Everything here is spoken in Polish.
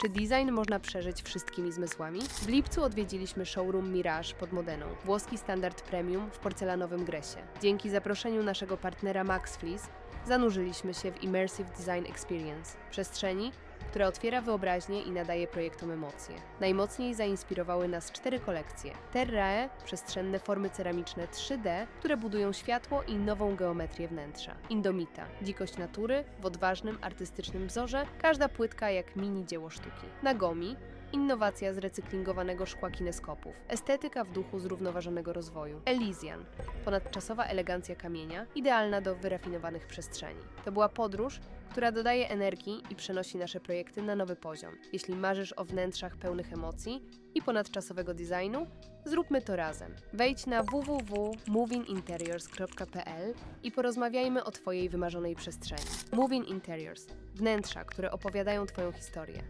Czy design można przeżyć wszystkimi zmysłami? W lipcu odwiedziliśmy showroom Mirage pod Modeną, włoski standard premium w porcelanowym gresie. Dzięki zaproszeniu naszego partnera Max Fleece zanurzyliśmy się w Immersive Design Experience, przestrzeni, która otwiera wyobraźnię i nadaje projektom emocje. Najmocniej zainspirowały nas cztery kolekcje. Terrae, przestrzenne formy ceramiczne 3D, które budują światło i nową geometrię wnętrza. Indomita, dzikość natury w odważnym, artystycznym wzorze, każda płytka jak mini dzieło sztuki. Nagomi, Innowacja z recyklingowanego szkła kineskopów. Estetyka w duchu zrównoważonego rozwoju. Elysian. Ponadczasowa elegancja kamienia, idealna do wyrafinowanych przestrzeni. To była podróż, która dodaje energii i przenosi nasze projekty na nowy poziom. Jeśli marzysz o wnętrzach pełnych emocji i ponadczasowego designu, zróbmy to razem. Wejdź na www.movinginteriors.pl i porozmawiajmy o Twojej wymarzonej przestrzeni. Moving Interiors. Wnętrza, które opowiadają Twoją historię.